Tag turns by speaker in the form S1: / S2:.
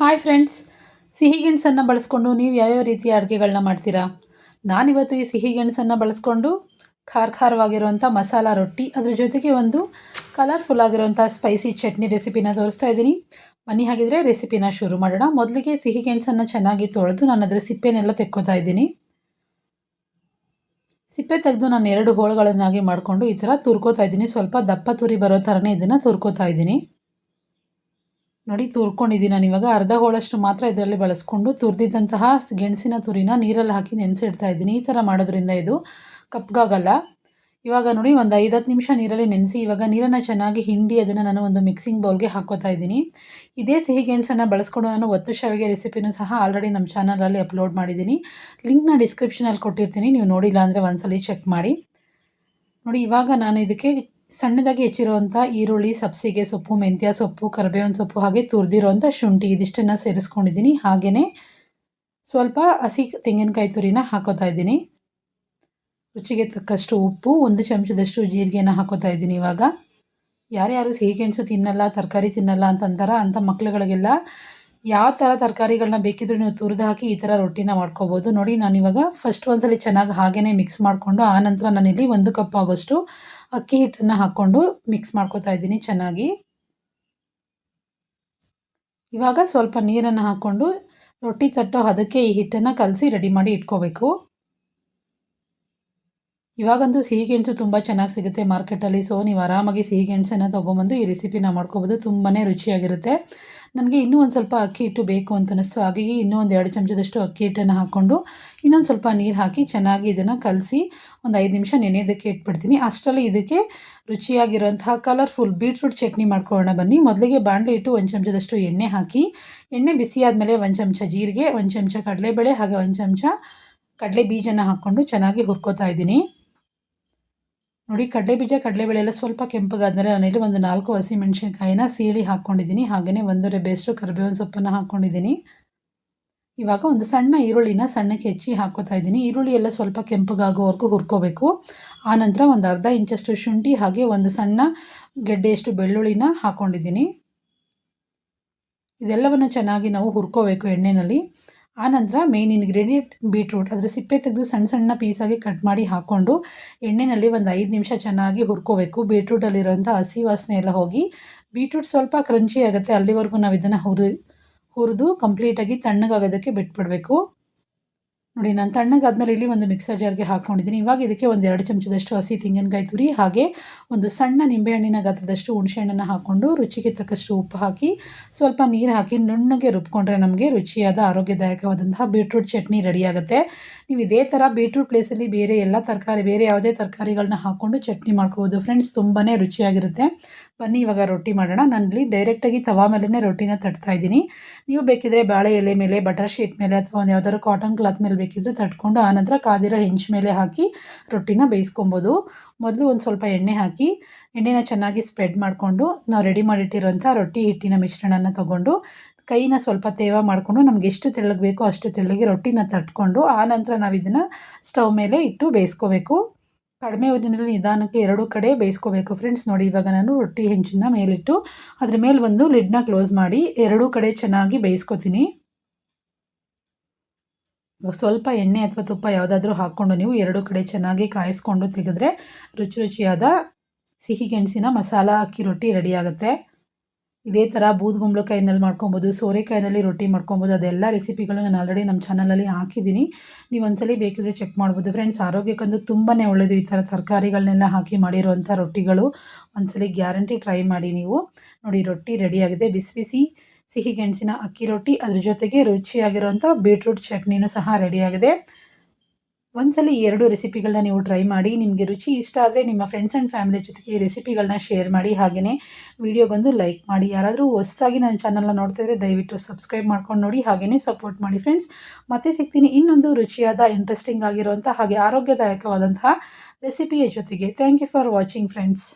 S1: Hi friends ಸಿಹಿ ಗೆಣಸನ್ನು ಬಳಸ್ಕೊಂಡು ನೀವು ಯಾವ್ಯಾವ ರೀತಿಯ ಅಡುಗೆಗಳನ್ನ ಮಾಡ್ತೀರಾ? ನಾನಿವತ್ತು ಈ ಸಿಹಿ ಗೆಣಸನ್ನು ಬಳಸ್ಕೊಂಡು ಖಾರ ಖಾರವಾಗಿರುವಂಥ ಮಸಾಲ ರೊಟ್ಟಿ, ಅದ್ರ ಜೊತೆಗೆ ಒಂದು ಕಲರ್ಫುಲ್ ಆಗಿರುವಂಥ ಸ್ಪೈಸಿ ಚಟ್ನಿ ರೆಸಿಪಿನ ತೋರಿಸ್ತಾ ಇದ್ದೀನಿ. ಬನ್ನಿ ಹಾಗಿದ್ರೆ ರೆಸಿಪಿನ ಶುರು ಮಾಡೋಣ. ಮೊದಲಿಗೆ ಸಿಹಿ ಗೆಣಸನ್ನು ಚೆನ್ನಾಗಿ ತೊಳೆದು ನಾನು ಅದರ ಸಿಪ್ಪೆನೆಲ್ಲ ತೆಕ್ಕೋತಾ ಇದ್ದೀನಿ. ಸಿಪ್ಪೆ ತೆಗೆದು ನಾನು ಎರಡು ಹೋಳುಗಳನ್ನಾಗಿ ಮಾಡಿಕೊಂಡು ಈ ಥರ ತುರ್ಕೋತಾ ಇದ್ದೀನಿ. ಸ್ವಲ್ಪ ದಪ್ಪ ತುರಿ ಬರೋ ಥರನೇ ಇದನ್ನು ತುರ್ಕೋತಾ ಇದ್ದೀನಿ. ನೋಡಿ, ತುರ್ಕೊಂಡಿದ್ದೀನಿ ನಾನು ಇವಾಗ. ಅರ್ಧ ಹೋಳಷ್ಟು ಮಾತ್ರ ಇದರಲ್ಲಿ ಬಳಸ್ಕೊಂಡು ತುರಿದಿದ್ದಂತಹ ಗೆಣಸಿನ ತುರಿನ ನೀರಲ್ಲಿ ಹಾಕಿ ನೆನೆಸಿಡ್ತಾ ಇದ್ದೀನಿ. ಈ ಥರ ಮಾಡೋದ್ರಿಂದ ಇದು ಕಪ್ಗಾಗಲ್ಲ. ಇವಾಗ ನೋಡಿ, ಒಂದು ಐದು ಹತ್ತು ನಿಮಿಷ ನೀರಲ್ಲಿ ನೆನೆಸಿ, ಇವಾಗ ನೀರನ್ನು ಚೆನ್ನಾಗಿ ಹಿಂಡಿ ಅದನ್ನು ನಾನು ಒಂದು ಮಿಕ್ಸಿಂಗ್ ಬೌಲ್ಗೆ ಹಾಕೋತಾ ಇದ್ದೀನಿ. ಇದೇ ಸಿಹಿ ಗೆಣಸನ್ನು ಬಳಸ್ಕೊಂಡು ನಾನು ಒತ್ತು ಶಾವಿಗೆ ರೆಸಿಪಿನೂ ಸಹ ಆಲ್ರೆಡಿ ನಮ್ಮ ಚಾನಲಲ್ಲಿ ಅಪ್ಲೋಡ್ ಮಾಡಿದ್ದೀನಿ. ಲಿಂಕ್ನ ಡಿಸ್ಕ್ರಿಪ್ಷನಲ್ಲಿ ಕೊಟ್ಟಿರ್ತೀನಿ, ನೀವು ನೋಡಿಲ್ಲ ಅಂದರೆ ಒಂದ್ಸಲಿ ಚೆಕ್ ಮಾಡಿ. ನೋಡಿ, ಇವಾಗ ನಾನು ಇದಕ್ಕೆ ಸಣ್ಣದಾಗಿ ಹೆಚ್ಚಿರುವಂಥ ಈರುಳ್ಳಿ, ಸಬ್ಸಿಗೆ ಸೊಪ್ಪು, ಮೆಂತ್ಯ ಸೊಪ್ಪು, ಕರಿಬೇವಿನ ಸೊಪ್ಪು ಹಾಗೆ ತುರಿದಿರುವಂಥ ಶುಂಠಿ ಇದಿಷ್ಟನ್ನು ಸೇರಿಸ್ಕೊಂಡಿದ್ದೀನಿ. ಹಾಗೆಯೇ ಸ್ವಲ್ಪ ಹಸಿ ತೆಂಗಿನಕಾಯಿ ತುರಿನ ಹಾಕೋತಾ ಇದ್ದೀನಿ. ರುಚಿಗೆ ತಕ್ಕಷ್ಟು ಉಪ್ಪು, ಒಂದು ಚಮಚದಷ್ಟು ಜೀರಿಗೆನ ಹಾಕೋತಾ ಇದ್ದೀನಿ ಇವಾಗ. ಯಾರ್ಯಾರು ಸಿಹಿ ಗೆಣಸು ತಿನ್ನಲ್ಲ, ತರಕಾರಿ ತಿನ್ನಲ್ಲ ಅಂತಂತಾರ, ಅಂಥ ಮಕ್ಳುಗಳಿಗೆಲ್ಲ ಯಾವ ಥರ ತರಕಾರಿಗಳನ್ನ ಬೇಕಿದ್ರೂ ನೀವು ತುರಿದು ಹಾಕಿ ಈ ಥರ ರೊಟ್ಟಿನ ಮಾಡ್ಕೋಬೋದು. ನೋಡಿ ನಾನಿವಾಗ ಫಸ್ಟ್ ಒಂದ್ಸಲಿ ಚೆನ್ನಾಗಿ ಹಾಗೆಯೇ ಮಿಕ್ಸ್ ಮಾಡಿಕೊಂಡು ಆನಂತರ ನಾನಿಲ್ಲಿ ಒಂದು ಕಪ್ ಆಗೋಷ್ಟು ಅಕ್ಕಿ ಹಿಟ್ಟನ್ನು ಹಾಕ್ಕೊಂಡು ಮಿಕ್ಸ್ ಮಾಡ್ಕೋತಾ ಇದ್ದೀನಿ ಚೆನ್ನಾಗಿ. ಇವಾಗ ಸ್ವಲ್ಪ ನೀರನ್ನು ಹಾಕ್ಕೊಂಡು ರೊಟ್ಟಿ ತಟ್ಟೋ ಅದಕ್ಕೆ ಈ ಹಿಟ್ಟನ್ನು ಕಲಸಿ ರೆಡಿ ಮಾಡಿ ಇಟ್ಕೋಬೇಕು. ಇವಾಗಂತೂ ಸಿಹಿ ಗೆಣಸು ತುಂಬ ಚೆನ್ನಾಗಿ ಸಿಗುತ್ತೆ ಮಾರ್ಕೆಟಲ್ಲಿ ಸೊ ನೀವು ಆರಾಮಾಗಿ ಸಿಹಿ ಗೆಣಸನ್ನು ತೊಗೊಂಬಂದು ಈ ರೆಸಿಪಿನ ಮಾಡ್ಕೋಬೋದು. ತುಂಬಾ ರುಚಿಯಾಗಿರುತ್ತೆ. ನನಗೆ ಇನ್ನೂ ಒಂದು ಸ್ವಲ್ಪ ಅಕ್ಕಿ ಹಿಟ್ಟು ಬೇಕು ಅಂತ ಅನ್ನಿಸ್ತು. ಹಾಗಾಗಿ ಇನ್ನೂ ಒಂದು ಎರಡು ಚಮಚದಷ್ಟು ಅಕ್ಕಿ ಹಿಟ್ಟನ್ನು ಹಾಕ್ಕೊಂಡು ಇನ್ನೊಂದು ಸ್ವಲ್ಪ ನೀರು ಹಾಕಿ ಚೆನ್ನಾಗಿ ಇದನ್ನು ಕಲಸಿ ಒಂದು ಐದು ನಿಮಿಷ ನೆನೆಯೋದಕ್ಕೆ ಇಟ್ಬಿಡ್ತೀನಿ. ಅಷ್ಟರಲ್ಲಿ ಇದಕ್ಕೆ ರುಚಿಯಾಗಿರುವಂತಹ ಕಲರ್ಫುಲ್ ಬೀಟ್ರೂಟ್ ಚಟ್ನಿ ಮಾಡ್ಕೊಳ್ಳೋಣ ಬನ್ನಿ. ಮೊದಲಿಗೆ ಬಾಣಲೆ ಇಟ್ಟು ಒಂದು ಚಮಚದಷ್ಟು ಎಣ್ಣೆ ಹಾಕಿ, ಎಣ್ಣೆ ಬಿಸಿ ಆದಮೇಲೆ ಒಂದು ಚಮಚ ಜೀರಿಗೆ, ಒಂದು ಚಮಚ ಕಡಲೆಬೇಳೆ, ಹಾಗೆ ಒಂದು ಚಮಚ ಕಡಲೆ ಬೀಜನ ಹಾಕ್ಕೊಂಡು ಚೆನ್ನಾಗಿ ಹುರ್ಕೋತಾ ಇದ್ದೀನಿ. ನೋಡಿ, ಕಡಲೆ ಬೀಜ ಕಡಲೆಬೇಳೆ ಎಲ್ಲ ಸ್ವಲ್ಪ ಕೆಂಪಗಾದ್ಮೇಲೆ ಇಲ್ಲಿ ಒಂದು ನಾಲ್ಕು ಹಸಿ ಹಸಿಮೆಣ್ಸಿನ್ಕಾಯಿನ ಸೀಳಿ ಹಾಕ್ಕೊಂಡಿದ್ದೀನಿ. ಹಾಗೆಯೇ ಒಂದು ರೆಬೆಷ್ಟು ಕರಿಬೇವಿನ ಸೊಪ್ಪನ್ನು ಹಾಕ್ಕೊಂಡಿದ್ದೀನಿ. ಇವಾಗ ಒಂದು ಸಣ್ಣ ಈರುಳ್ಳಿನ ಸಣ್ಣಕ್ಕೆ ಹೆಚ್ಚಿ ಹಾಕೋತಾ ಇದ್ದೀನಿ. ಈರುಳ್ಳಿ ಎಲ್ಲ ಸ್ವಲ್ಪ ಕೆಂಪಗಾಗೋವರೆಗೂ ಹುರ್ಕೋಬೇಕು. ಆನಂತರ ಒಂದು ಅರ್ಧ ಇಂಚಷ್ಟು ಶುಂಠಿ ಹಾಗೆ ಒಂದು ಸಣ್ಣ ಗೆಡ್ಡೆಯಷ್ಟು ಬೆಳ್ಳುಳ್ಳಿನ ಹಾಕ್ಕೊಂಡಿದ್ದೀನಿ. ಇದೆಲ್ಲವನ್ನು ಚೆನ್ನಾಗಿ ನಾವು ಹುರ್ಕೋಬೇಕು ಎಣ್ಣೆಯಲ್ಲಿ ಆನಂತರ ಮೇನ್ ಇಂಗ್ರೀಡಿಯೆಂಟ್ ಬೀಟ್ರೂಟ್ ಅದರ ಸಿಪ್ಪೆ ತೆಗೆದು ಸಣ್ಣ ಸಣ್ಣ ಪೀಸಾಗಿ ಕಟ್ ಮಾಡಿ ಹಾಕ್ಕೊಂಡು ಎಣ್ಣೆಯಲ್ಲಿ ಒಂದು ಐದು ನಿಮಿಷ ಚೆನ್ನಾಗಿ ಹುರ್ಕೋಬೇಕು. ಬೀಟ್ರೂಟಲ್ಲಿರೋಂಥ ಹಸಿ ವಾಸನೆ ಎಲ್ಲ ಹೋಗಿ ಬೀಟ್ರೂಟ್ ಸ್ವಲ್ಪ ಕ್ರಂಚಿ ಆಗುತ್ತೆ. ಅಲ್ಲಿವರೆಗೂ ನಾವು ಇದನ್ನು ಹುರಿ, ಹುರಿದು ಕಂಪ್ಲೀಟಾಗಿ ತಣ್ಣಗಾಗೋದಕ್ಕೆ ಬಿಟ್ಬಿಡಬೇಕು. ನೋಡಿ, ನಾನು ತಣ್ಣಗಾದ್ಮೇಲೆ ಇಲ್ಲಿ ಒಂದು ಮಿಕ್ಸರ್ ಜಾರ್ಗೆ ಹಾಕ್ಕೊಂಡಿದ್ದೀನಿ ಇವಾಗ ಇದಕ್ಕೆ ಒಂದು ಎರಡು ಚಮಚದಷ್ಟು ಹಸಿ ತೆಂಗಿನಕಾಯಿ ತುರಿ, ಹಾಗೆ ಒಂದು ಸಣ್ಣ ನಿಂಬೆಹಣ್ಣಿನ ಗಾತ್ರದಷ್ಟು ಹುಣಸೆಹಣ್ಣನ್ನು ಹಾಕ್ಕೊಂಡು ರುಚಿಗೆ ತಕ್ಕಷ್ಟು ಉಪ್ಪು ಹಾಕಿ, ಸ್ವಲ್ಪ ನೀರು ಹಾಕಿ ನುಣ್ಣಗೆ ರುಬ್ಕೊಂಡ್ರೆ ನಮಗೆ ರುಚಿಯಾದ ಆರೋಗ್ಯದಾಯಕವಾದಂತಹ ಬೀಟ್ರೂಟ್ ಚಟ್ನಿ ರೆಡಿಯಾಗುತ್ತೆ ನೀವು ಇದೇ ಥರ ಬೀಟ್ರೂಟ್ ಪ್ಲೇಸಲ್ಲಿ ಬೇರೆ ಎಲ್ಲ ತರಕಾರಿ, ಬೇರೆ ಯಾವುದೇ ತರಕಾರಿಗಳನ್ನ ಹಾಕ್ಕೊಂಡು ಚಟ್ನಿ ಮಾಡ್ಕೋಬೋದು. ಫ್ರೆಂಡ್ಸ್ ತುಂಬಾ ರುಚಿಯಾಗಿರುತ್ತೆ. ಬನ್ನಿ, ಇವಾಗ ರೊಟ್ಟಿ ಮಾಡೋಣ. ನಾನಿಲ್ಲಿ ಡೈರೆಕ್ಟಾಗಿ ತವಾ ಮೇಲೇ ರೊಟ್ಟಿನ ತಟ್ತಾ ಇದ್ದೀನಿ. ನೀವು ಬೇಕಿದ್ರೆ ಬಾಳೆ ಎಲೆ ಮೇಲೆ ಬಟರ್ ಶೀಟ್ ಮೇಲೆ, ಅಥವಾ ಒಂದು ಯಾವ್ದಾದ್ರು ಕಾಟನ್ ಕ್ಲಾತ್ ಮೇಲೆ ಬೇಕಿದ್ರೆ ತಟ್ಕೊಂಡು ಆನಂತರ ಕಾದಿರೋ ಹೆಂಚು ಮೇಲೆ ಹಾಕಿ ರೊಟ್ಟಿನ ಬೇಯಿಸ್ಕೊಬೋದು. ಮೊದಲು ಒಂದು ಸ್ವಲ್ಪ ಎಣ್ಣೆ ಹಾಕಿ, ಎಣ್ಣೆನ ಚೆನ್ನಾಗಿ ಸ್ಪ್ರೆಡ್ ಮಾಡಿಕೊಂಡು ನಾವು ರೆಡಿ ಮಾಡಿಟ್ಟಿರೋಂಥ ರೊಟ್ಟಿ ಹಿಟ್ಟಿನ ಮಿಶ್ರಣನ ತೊಗೊಂಡು, ಕೈನ ಸ್ವಲ್ಪ ತೇವ ಮಾಡಿಕೊಂಡು ನಮ್ಗೆ ಎಷ್ಟು ತೆಳ್ಳಗೆ ಬೇಕೋ ಅಷ್ಟು ತೆಳ್ಳಗೆ ರೊಟ್ಟಿನ ತಟ್ಕೊಂಡು ಆನಂತರ ನಾವು ಇದನ್ನು ಸ್ಟವ್ ಮೇಲೆ ಇಟ್ಟು ಬೇಯಿಸ್ಕೋಬೇಕು. ಕಡಿಮೆ ಊರಿನಲ್ಲಿ ನಿಧಾನಕ್ಕೆ ಎರಡು ಕಡೆ ಬೇಯಿಸ್ಕೋಬೇಕು ಫ್ರೆಂಡ್ಸ್ ನೋಡಿ ಇವಾಗ ನಾನು ರೊಟ್ಟಿ ಹೆಂಚನ್ನ ಮೇಲಿಟ್ಟು ಅದ್ರ ಮೇಲೆ ಒಂದು ಲಿಡ್ನ ಕ್ಲೋಸ್ ಮಾಡಿ ಎರಡೂ ಕಡೆ ಚೆನ್ನಾಗಿ ಬೇಯಿಸ್ಕೊತೀನಿ. ಸ್ವಲ್ಪ ಎಣ್ಣೆ ಅಥವಾ ತುಪ್ಪ ಯಾವುದಾದ್ರೂ ಹಾಕ್ಕೊಂಡು ನೀವು ಎರಡು ಕಡೆ ಚೆನ್ನಾಗಿ ಕಾಯಿಸ್ಕೊಂಡು ತೆಗೆದ್ರೆ ರುಚಿ ರುಚಿಯಾದ ಸಿಹಿ ಗೆಣಸಿನ ಮಸಾಲ ಅಕ್ಕಿ ರೊಟ್ಟಿ ರೆಡಿ ಆಗುತ್ತೆ. ಇದೇ ಥರ ಬೂದ್ಗುಂಬಳಕಾಯಿನಲ್ಲಿ ಮಾಡ್ಕೊಬೋದು, ಸೋರೆಕಾಯಿನಲ್ಲಿ ರೊಟ್ಟಿ ಮಾಡ್ಕೊಬೋದು, ಅದೆಲ್ಲ ರೆಸಿಪಿಗಳು ನಾನು ಆಲ್ರೆಡಿ ನಮ್ಮ ಚಾನಲಲ್ಲಿ ಹಾಕಿದ್ದೀನಿ. ನೀವು ಒಂದ್ಸಲಿ ಬೇಕಿದ್ರೆ ಚೆಕ್ ಮಾಡ್ಬೋದು. ಫ್ರೆಂಡ್ಸ್ ಆರೋಗ್ಯಕ್ಕಂತೂ ತುಂಬಾ ಒಳ್ಳೆಯದು ಈ ಥರ ತರಕಾರಿಗಳನ್ನೆಲ್ಲ ಹಾಕಿ ಮಾಡಿರುವಂಥ ರೊಟ್ಟಿಗಳು. ಒಂದ್ಸಲಿ ಗ್ಯಾರಂಟಿ ಟ್ರೈ ಮಾಡಿ ನೀವು. ನೋಡಿ, ರೊಟ್ಟಿ ರೆಡಿಯಾಗಿದೆ ಬಿಸಿ ಬಿಸಿ ಸಿಹಿ ಗೆಣಸಿನ ಅಕ್ಕಿ ರೊಟ್ಟಿ ಅದ್ರ ಜೊತೆಗೆ ರುಚಿಯಾಗಿರುವಂಥ ಬೀಟ್ರೂಟ್ ಚಟ್ನಿನೂ ಸಹ ರೆಡಿಯಾಗಿದೆ. ಒಂದ್ಸಲಿ ಈ ಎರಡು ರೆಸಿಪಿಗಳನ್ನ ನೀವು ಟ್ರೈ ಮಾಡಿ, ನಿಮಗೆ ರುಚಿ ಇಷ್ಟ ಆದರೆ ನಿಮ್ಮ ಫ್ರೆಂಡ್ಸ್ ಆ್ಯಂಡ್ ಫ್ಯಾಮಿಲಿ ಜೊತೆಗೆ ಈ ರೆಸಿಪಿಗಳನ್ನ ಶೇರ್ ಮಾಡಿ. ಹಾಗೆಯೇ ವಿಡಿಯೋಗೊಂದು ಲೈಕ್ ಮಾಡಿ. ಯಾರಾದರೂ ಹೊಸದಾಗಿ ನನ್ನ ಚಾನಲ್ನ ನೋಡ್ತಿದ್ರೆ ದಯವಿಟ್ಟು ಸಬ್ಸ್ಕ್ರೈಬ್ ಮಾಡ್ಕೊಂಡು ನೋಡಿ. ಹಾಗೆಯೇ ಸಪೋರ್ಟ್ ಮಾಡಿ ಫ್ರೆಂಡ್ಸ್ ಮತ್ತೆ ಸಿಗ್ತೀನಿ ಇನ್ನೊಂದು ರುಚಿಯಾದ ಇಂಟ್ರೆಸ್ಟಿಂಗ್ ಆಗಿರುವಂಥ ಹಾಗೆ ಆರೋಗ್ಯದಾಯಕವಾದಂತಹ ರೆಸಿಪಿಯ ಜೊತೆಗೆ. Thank you for watching friends